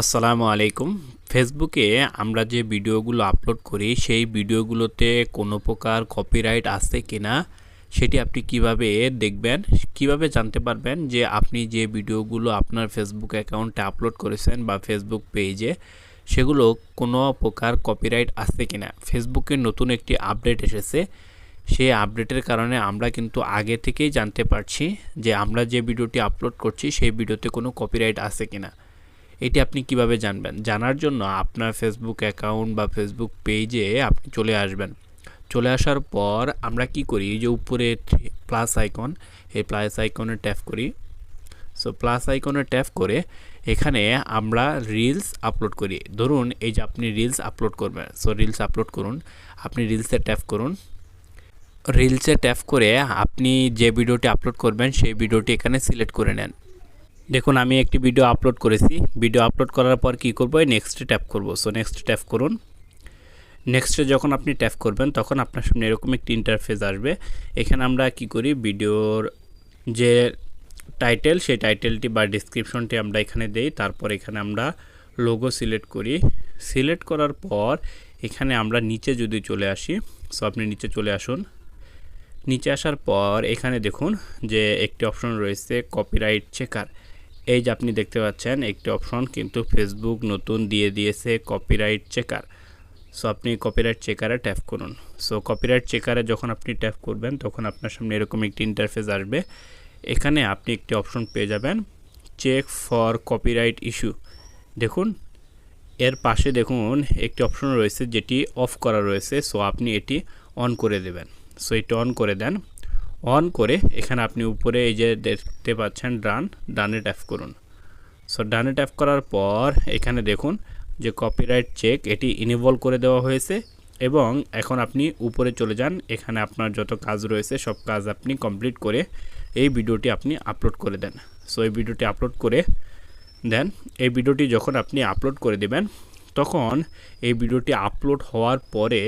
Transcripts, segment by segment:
আসসালামু আলাইকুম। ফেসবুকে আমরা যে ভিডিওগুলো আপলোড করি, সেই ভিডিওগুলোতে কোনো প্রকার কপিরাইট আছে কিনা, সেটি আপনি কীভাবে দেখবেন, কীভাবে জানতে পারবেন যে আপনি যে ভিডিওগুলো আপনার ফেসবুক অ্যাকাউন্টে আপলোড করেছেন বা ফেসবুক পেজে সেগুলো কোনো প্রকার কপিরাইট আছে কিনা? ফেসবুকে নতুন একটি আপডেট এসেছে। সেই আপডেটের কারণে আমরা কিন্তু আগে থেকেই জানতে পারছি যে আমরা যে ভিডিওটি আপলোড করছি, সেই ভিডিওতে কোনো কপিরাইট আছে কিনা। এটি আপনি কীভাবে জানবেন? জানার জন্য আপনার ফেসবুক অ্যাকাউন্ট বা ফেসবুক পেজে আপনি চলে আসবেন। চলে আসার পর আমরা কি করি? যে উপরে প্লাস আইকন এই প্লাস আইকনে ট্যাপ করি। সো প্লাস আইকনে ট্যাপ করে এখানে আমরা রিলস আপলোড করি। ধরুন, এই যে আপনি রিলস আপলোড করবেন। সো রিলস আপলোড করুন। আপনি রিলসে ট্যাপ করুন। রিলসে ট্যাপ করে আপনি যে ভিডিওটি আপলোড করবেন, সেই ভিডিওটি এখানে সিলেক্ট করে নেন। দেখুন, আমি একটি ভিডিও আপলোড করেছি। ভিডিও আপলোড করার পর কি করব? নেক্সটে ট্যাপ করব। সো নেক্সট ট্যাপ করুন। নেক্সটে যখন আপনি ট্যাপ করবেন, তখন আপনার সামনে এরকম একটি ইন্টারফেস আসবে। এখানে আমরা কি করি? ভিডিওর যে টাইটেল সেই টাইটেলটি বা ডিসক্রিপশনটি আমরা এখানে দেই। তারপর এখানে আমরা লোগো সিলেক্ট করি। সিলেক্ট করার পর এখানে আমরা নিচে যদি চলে আসি সো আপনি নিচে চলে আসুন। নিচে আসার পর এখানে দেখুন যে একটি অপশন রয়েছে কপিরাইট চেকার এই যে আপনি দেখতে পাচ্ছেন, একটি অপশন কিন্তু ফেসবুক নতুন দিয়ে দিয়েছে কপিরাইট চেকার সো আপনি কপিরাইট চেকারে ট্যাপ করুন। সো কপিরাইট চেকারে যখন আপনি ট্যাপ করবেন, তখন আপনার সামনে এরকম একটি ইন্টারফেস আসবে। এখানে আপনি একটি অপশন পেয়ে যাবেন চেক ফর কপিরাইট ইস্যু দেখুন, এর পাশে দেখুন একটি অপশন রয়েছে যেটি অফ করা রয়েছে। সো আপনি এটি অন করে দেবেন। সো এটি অন করে দেন। অন করে এখানে আপনি উপরে এই যে দেখতে পাচ্ছেন ডান ডানে ট্যাপ করুন। সো ডানে ট্যাপ করার পর এখানে দেখুন যে কপিরাইট চেক এটি ইনেবল করে দেওয়া হয়েছে এবং এখন আপনি উপরে চলে যান, এখানে আপনার যত কাজ রয়েছে সব কাজ আপনি কমপ্লিট করে এই ভিডিওটি আপনি আপলোড করে দেন। সো এই ভিডিওটি আপলোড করে দেন, এই ভিডিওটি যখন আপনি আপলোড করে দেবেন, তখন এই ভিডিওটি আপলোড হওয়ার পরে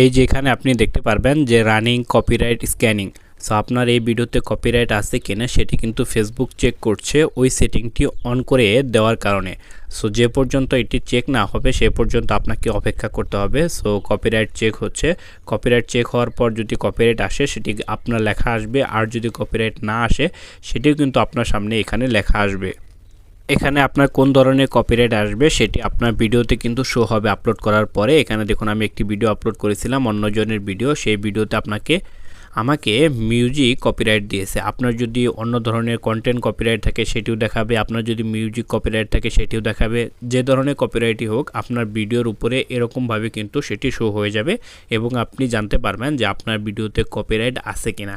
এই যেখানে আপনি দেখতে পারবেন যে রানিং কপিরাইট স্ক্যানিং সো আপনার এই ভিডিওতে কপিরাইট আছে কিনা সেটি কিন্তু ফেসবুক চেক করছে ওই সেটিংটি অন করে দেওয়ার কারণে। সো যে পর্যন্ত এটি চেক না হবে সে পর্যন্ত আপনাকে অপেক্ষা করতে হবে। সো কপিরাইট চেক হচ্ছে। কপিরাইট চেক হওয়ার পর যদি কপিরাইট আসে সেটি আপনার লেখা আসবে। আর যদি কপিরাইট না আসে সেটিও কিন্তু আপনার সামনে এখানে লেখা আসবে। এখানে আপনার কোন ধরনের কপিরাইট আসবে সেটি আপনার ভিডিওতে কিন্তু শো হবে আপলোড করার পরে। এখানে দেখুন, আমি একটি ভিডিও আপলোড করেছিলাম, অন্যজনের ভিডিও সেই ভিডিওতে আপনাকে, আমাকে মিউজিক কপিরাইট দিয়েছে। আপনার যদি অন্য ধরনের কন্টেন্ট কপিরাইট থাকে, সেটিও দেখাবে। আপনার যদি মিউজিক কপিরাইট থাকে, সেটিও দেখাবে। যে ধরনের কপিরাইটই হোক, আপনার ভিডিওর উপরে এরকমভাবে কিন্তু সেটি শো হয়ে যাবে এবং আপনি জানতে পারবেন যে আপনার ভিডিওতে কপিরাইট আছে কিনা।